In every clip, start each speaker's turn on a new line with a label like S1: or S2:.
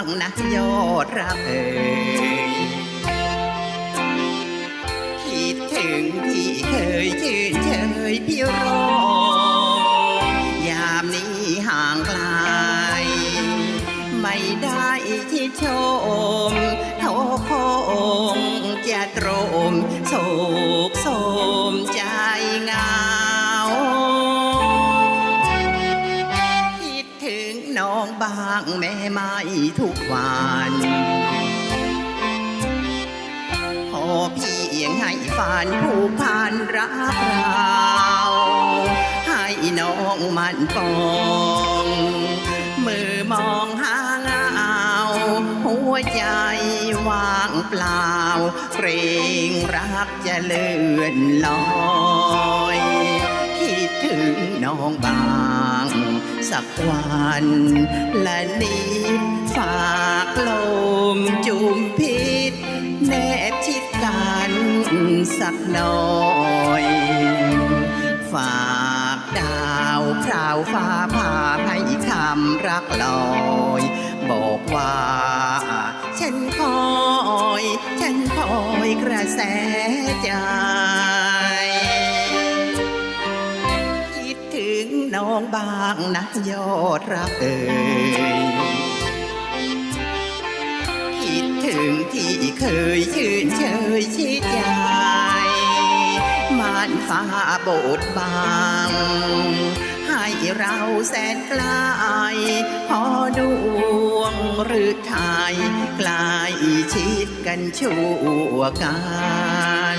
S1: บ้างนะยอดรักเอ่ยคิดถึงที่เคยยืนเฉยพี่รอ น้องบ้างแม่ไม่ทุกวันขอพี่เพียงให้ฝันผูกพันรักเราให้น้องมันปองมือมองหาเงาหัวใจว่างเปล่า เกรงรักจะเลื่อนลอย สักวันและนิดฝากลมจุมพิษแนบชิดกันสักหน่อย ฝากดาวพราวฟ้าผ่าให้คำรักลอย บอกว่า ฉันคอย ฉันคอยกระแสใจ น้องบางนะยอดรักเอ่ยคิดถึงที่เคยชื่นเชยชิดใจมานฟ้าโบดบางให้เราแสนไกลพอดวงหรือไทยกลายชิดกันชั่วกัน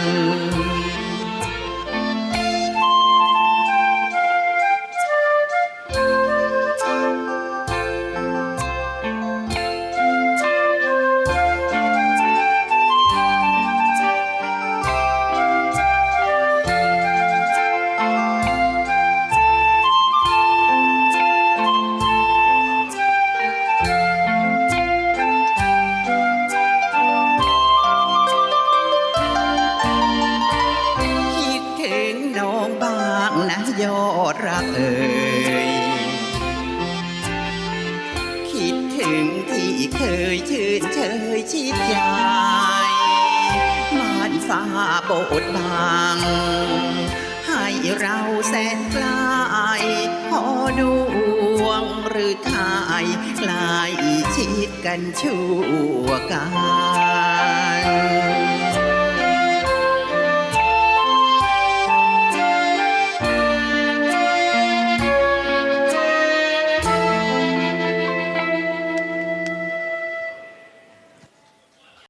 S1: น้องบ้างนะยอดรักเอ่ยคิดถึงที่เคยชื่นเชยชิดใจม่านฟ้าโบดบางให้เราแสนไกลพอดวงหรือทายกลายชิดกันชั่วกัน